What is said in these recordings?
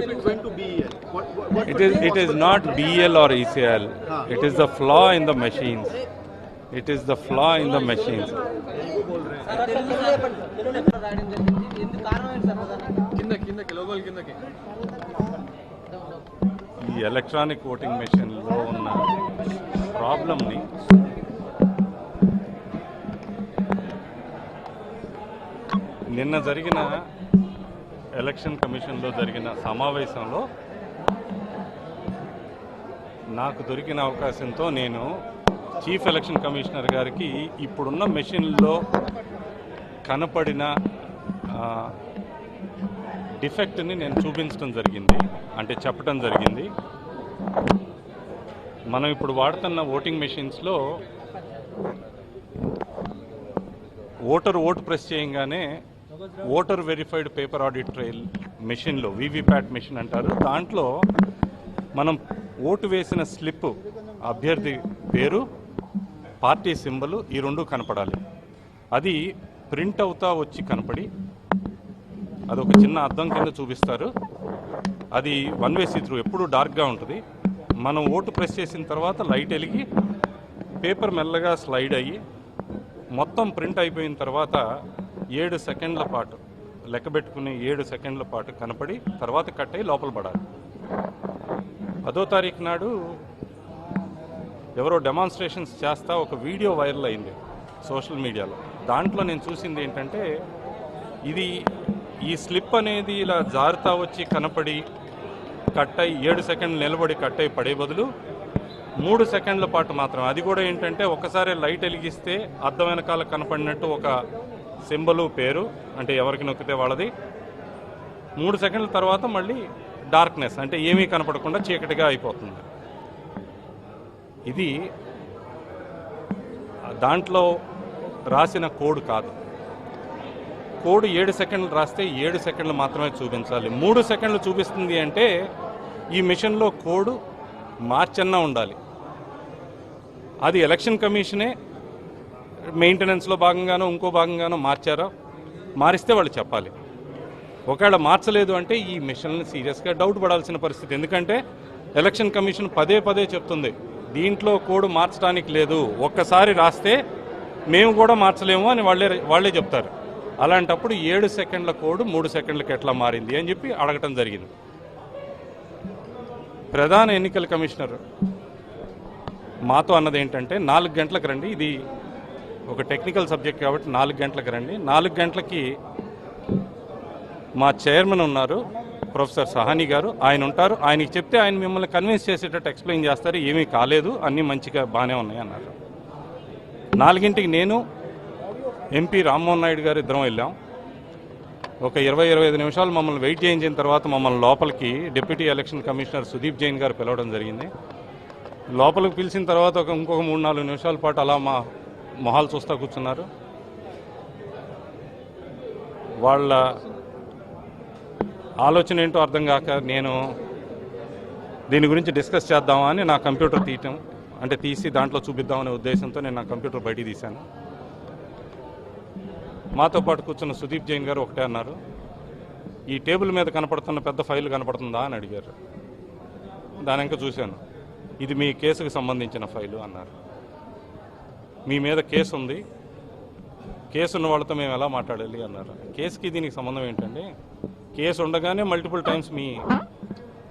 if it's going to BEL? What, what, what It could is, be it is possible? not BL or ECL. It is the flaw in the machines. It is the flaw in the machines. Sir తెలుగులో ఎప్పుడు- తెలుగులో ఎప్పుడు రాయడం జరిగింది ఎందుకు కారణం ఏంటి sir ప్రధానంగా కింద కిందకి లోపల కిందకి ఈ ఎలక్ట్రానిక్ ఓటింగ్ మెషిన్లో ఉన్న ప్రాబ్లమ్ని నిన్న జరిగిన ఎలక్షన్ కమిషన్లో జరిగిన సమావేశంలో నాకు దొరికిన అవకాశంతో నేను చీఫ్ ఎలక్షన్ కమిషనర్ గారికి ఇప్పుడున్న మెషిన్లో కనపడిన డిఫెక్ట్ని నేను చూపించడం జరిగింది. అంటే చెప్పడం జరిగింది. మనం ఇప్పుడు వాడుతున్న ఓటింగ్ మెషిన్స్లో ఓటర్ ఓటు ప్రెస్ చేయగానే voter verified paper audit trail మెషిన్లో వీవీప్యాట్ మెషిన్ అంటారు. దాంట్లో మనం ఓటు వేసిన స్లిప్ అభ్యర్థి పేరు పార్టీ సింబల్ ఈ రెండు కనపడాలి. అది ప్రింట్ అవుతా వచ్చి కనపడి అదొక చిన్న అద్దం కింద చూపిస్తారు. అది వన్ వే త్రూ ఎప్పుడు డార్క్గా ఉంటుంది. మనం ఓటు ప్రెస్ చేసిన తర్వాత లైట్ వెలిగి పేపర్ మెల్లగా స్లైడ్ అయ్యి మొత్తం ప్రింట్ అయిపోయిన తర్వాత ఏడు సెకండ్ల పాటు లెక్కపెట్టుకునే ఏడు సెకండ్ల పాటు కనపడి తర్వాత కట్ అయ్యి లోపల పడాలి. పదో తారీఖు నాడు ఎవరో డెమాన్స్ట్రేషన్స్ చేస్తా ఒక వీడియో వైరల్ అయింది సోషల్ మీడియాలో. దాంట్లో నేను చూసింది ఏంటంటే ఇది ఈ స్లిప్ అనేది ఇలా జారుతా వచ్చి కనపడి కట్ అయి ఏడు సెకండ్లు నిలబడి కట్ అయి పడే బదులు మూడు సెకండ్ల పాటు మాత్రం అది కూడా ఏంటంటే ఒకసారి లైట్ వెలిగిస్తే అర్థం వెనకాల కనపడినట్టు ఒక సింబలు పేరు అంటే ఎవరికి నొక్కితే వాళ్ళది. మూడు సెకండ్ల తర్వాత మళ్ళీ డార్క్నెస్ అంటే ఏమీ కనపడకుండా చీకటిగా అయిపోతుంది. ఇది దాంట్లో రాసిన కోడ్ కాదు. కోడ్ ఏడు సెకండ్లు రాస్తే ఏడు సెకండ్లు మాత్రమే చూపించాలి. మూడు సెకండ్లు చూపిస్తుంది అంటే ఈ మిషన్లో కోడ్ మార్చన్నా ఉండాలి. అది ఎలక్షన్ కమిషనే మెయింటెనెన్స్లో భాగంగానో ఇంకో భాగంగానో మార్చారో మారిస్తే వాళ్ళు చెప్పాలి. ఒకవేళ మార్చలేదు అంటే ఈ మిషన్ని సీరియస్గా డౌట్ పడాల్సిన పరిస్థితి. ఎందుకంటే ఎలక్షన్ కమిషన్ పదే పదే చెప్తుంది దీంట్లో కోడ్ మార్చడానికి లేదు ఒక్కసారి రాస్తే మేము కూడా మార్చలేము అని వాళ్ళే వాళ్ళే చెప్తారు. అలాంటప్పుడు ఏడు సెకండ్ల కోడ్ మూడు సెకండ్లకి ఎట్లా మారింది అని చెప్పి అడగటం జరిగింది. ప్రధాన ఎన్నికల కమిషనర్ మాతో అన్నది ఏంటంటే నాలుగు గంటలకు రండి ఇది ఒక టెక్నికల్ సబ్జెక్ట్ కాబట్టి నాలుగు గంటలకు రండి. నాలుగు గంటలకి మా చైర్మన్ ఉన్నారు ప్రొఫెసర్ సహాని గారు. ఆయన ఉంటారు. ఆయనకి చెప్తే ఆయన మిమ్మల్ని కన్విన్స్ చేసేటట్టు ఎక్స్ప్లెయిన్ చేస్తారు. ఏమీ కాలేదు. అన్నీ మంచిగా బాగానే ఉన్నాయి అన్నారు. నాలుగింటికి నేను ఎంపీ రామ్మోహన్ నాయుడు గారు ఇద్దరం వెళ్ళాం. ఒక ఇరవై ఇరవై ఐదు నిమిషాలు మమ్మల్ని వెయిట్ చేయించిన తర్వాత మమ్మల్ని లోపలికి deputy election commissioner Sudeep Jain గారు పిలవడం జరిగింది. లోపలికి పిలిచిన తర్వాత ఒక ఇంకొక మూడు నాలుగు నిమిషాల పాటు అలా మా మొహాలు చూస్తూ కూర్చున్నారు. వాళ్ళ ఆలోచన ఏంటో అర్థం కాక నేను దీని గురించి డిస్కస్ చేద్దామా అని నా కంప్యూటర్ తీయటం అంటే తీసి దాంట్లో చూపిద్దామనే ఉద్దేశంతో నేను నా కంప్యూటర్ బయటికి తీశాను. మాతో పాటు కూర్చున్న సుదీప్ జైన్ గారు ఒకటే అన్నారు ఈ టేబుల్ మీద కనపడుతున్న పెద్ద ఫైల్ కనపడుతుందా? అని అడిగారు. దాని ఇంకా చూశాను. ఇది మీ కేసుకు సంబంధించిన ఫైలు అన్నారు. మీ మీద కేసు ఉంది. కేసు ఉన్న వాళ్ళతో మేము ఎలా మాట్లాడాలి అన్నారు. కేసుకి దీనికి సంబంధం ఏంటండి? కేసు ఉండగానే మల్టిపుల్ టైమ్స్ మీ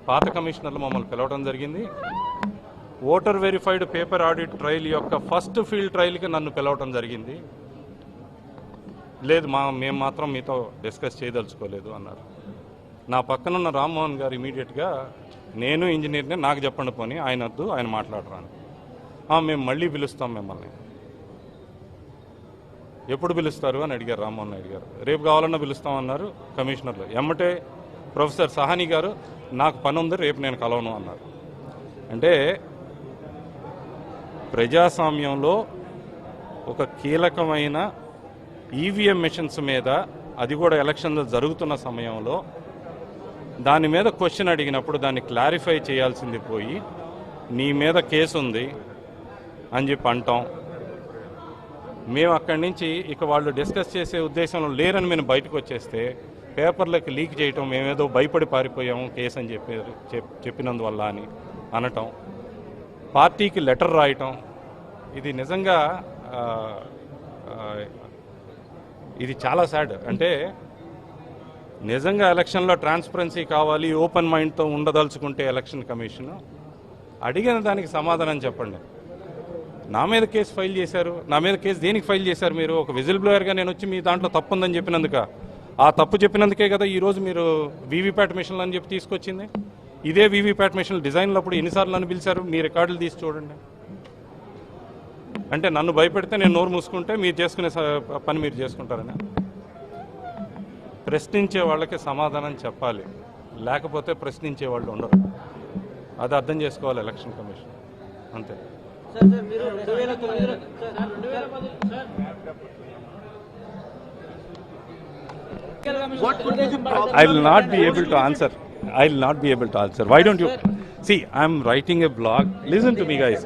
పాత కమిషనర్లు మమ్మల్ని పిలవడం జరిగింది. Voter verified paper audit trail యొక్క ఫస్ట్ ఫీల్డ్ ట్రయల్కి నన్ను పిలవడం జరిగింది. లేదు మా మేము మాత్రం మీతో డిస్కస్ చేయదలుచుకోలేదు అన్నారు. నా పక్కనున్న రామ్మోహన్ గారు ఇమీడియట్గా నేను ఇంజనీర్ని నాకు చెప్పండి పోని ఆయన వద్దు ఆయన మాట్లాడరాను. మేము మళ్ళీ పిలుస్తాం మిమ్మల్ని. ఎప్పుడు పిలుస్తారు అని అడిగారు రామ్మోహన్ నాయుడు గారు. రేపు కావాలన్నా పిలుస్తామన్నారు కమిషనర్లు. ఎమ్మటే ప్రొఫెసర్ సహాని గారు నాకు పని ఉంది రేపు నేను కలవను అన్నారు. అంటే ప్రజాస్వామ్యంలో ఒక కీలకమైన ఈవీఎం మిషన్స్ మీద అది కూడా ఎలక్షన్లు జరుగుతున్న సమయంలో దాని మీద క్వశ్చన్ అడిగినప్పుడు దాన్ని క్లారిఫై చేయాల్సింది పోయి నీ మీద కేసు ఉంది అని చెప్పి అంటాం. మేము అక్కడి నుంచి ఇక వాళ్ళు డిస్కస్ చేసే ఉద్దేశంలో లేరని మేము బయటకు వచ్చేస్తే పేపర్లకు లీక్ చేయటం మేమేదో భయపడి పారిపోయాము కేసు అని చెప్పారు చెప్- చెప్పినందువల్ల అని అనటం పార్టీకి లెటర్ రాయటం ఇది నిజంగా ఇది చాలా సాడ్. అంటే నిజంగా ఎలక్షన్లో ట్రాన్స్పరెన్సీ కావాలి ఓపెన్ మైండ్తో ఉండదలుచుకుంటే ఎలక్షన్ కమిషన్ అడిగిన దానికి సమాధానం చెప్పండి. నా మీద కేసు ఫైల్ చేశారు. నా మీద కేసు దేనికి ఫైల్ చేశారు మీరు? ఒక విజిల్ బ్లోయర్గా నేను వచ్చి మీ దాంట్లో తప్పు ఉందని చెప్పినందుక. ఆ తప్పు చెప్పినందుకే కదా ఈరోజు మీరు వీవీప్యాట్ మిషన్లు అని చెప్పి తీసుకొచ్చింది. ఇదే వీవీప్యాట్ మిషన్ డిజైన్లు అప్పుడు ఎన్నిసార్లు నన్ను పిలిచారు? మీ రికార్డులు తీసి చూడండి. అంటే నన్ను భయపెడితే నేను నోరు మూసుకుంటే మీరు చేసుకునే స- పని మీరు చేసుకుంటారని. ప్రశ్నించే వాళ్ళకి సమాధానం చెప్పాలి. లేకపోతే ప్రశ్నించే వాళ్ళు ఉండరు. అది అర్థం చేసుకోవాలి ఎలక్షన్ కమిషన్. అంతే. I will not be able to answer. I will not be able to answer. Why don't you? See, I'm writing a blog. Listen to me, guys.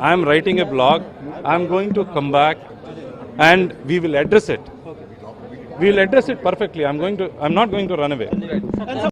I'm writing a blog. I'm going to come back and we will address it. We will address it perfectly. I'm going to. I'm not going to run away.